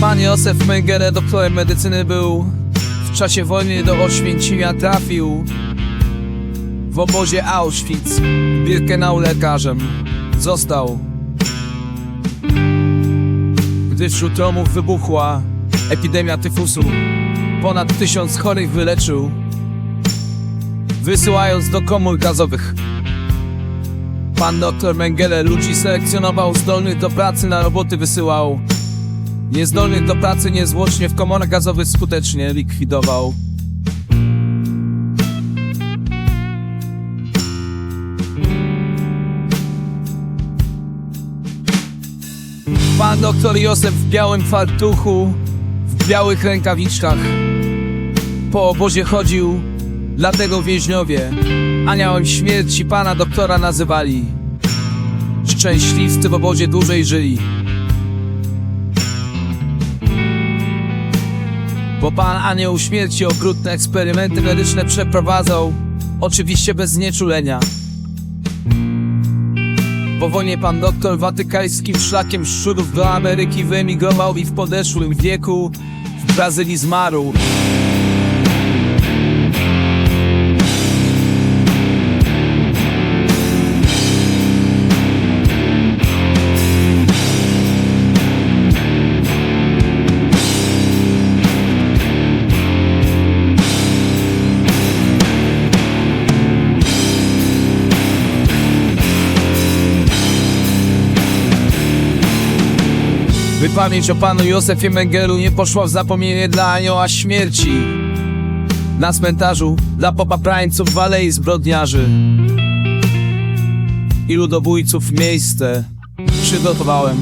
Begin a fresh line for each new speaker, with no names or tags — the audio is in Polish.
Pan Józef Mengele, doktorem medycyny był W czasie wojny do Oświęcimia trafił W obozie Auschwitz. Birkenau lekarzem Został. Gdy wśród domów wybuchła Epidemia tyfusu Ponad tysiąc chorych wyleczył Wysyłając do komór gazowych. Pan doktor Mengele ludzi selekcjonował Zdolnych do pracy na roboty wysyłał Niezdolnych do pracy niezwłocznie w komorach gazowych skutecznie likwidował. Pan doktor Józef w białym fartuchu, w białych rękawiczkach po obozie chodził, dlatego więźniowie aniołem śmierci pana doktora nazywali. Szczęśliwcy w obozie dłużej żyli. Bo pan anioł śmierci okrutne eksperymenty medyczne przeprowadzał, oczywiście bez znieczulenia. Po wojnie pan doktor watykańskim szlakiem szczurów do Ameryki wyemigrował i w podeszłym wieku w Brazylii zmarł. By pamięć o panu Józefie Mengelu nie poszła w zapomnienie dla anioła śmierci. Na cmentarzu dla popaprańców w alei zbrodniarzy i ludobójców miejsce przygotowałem.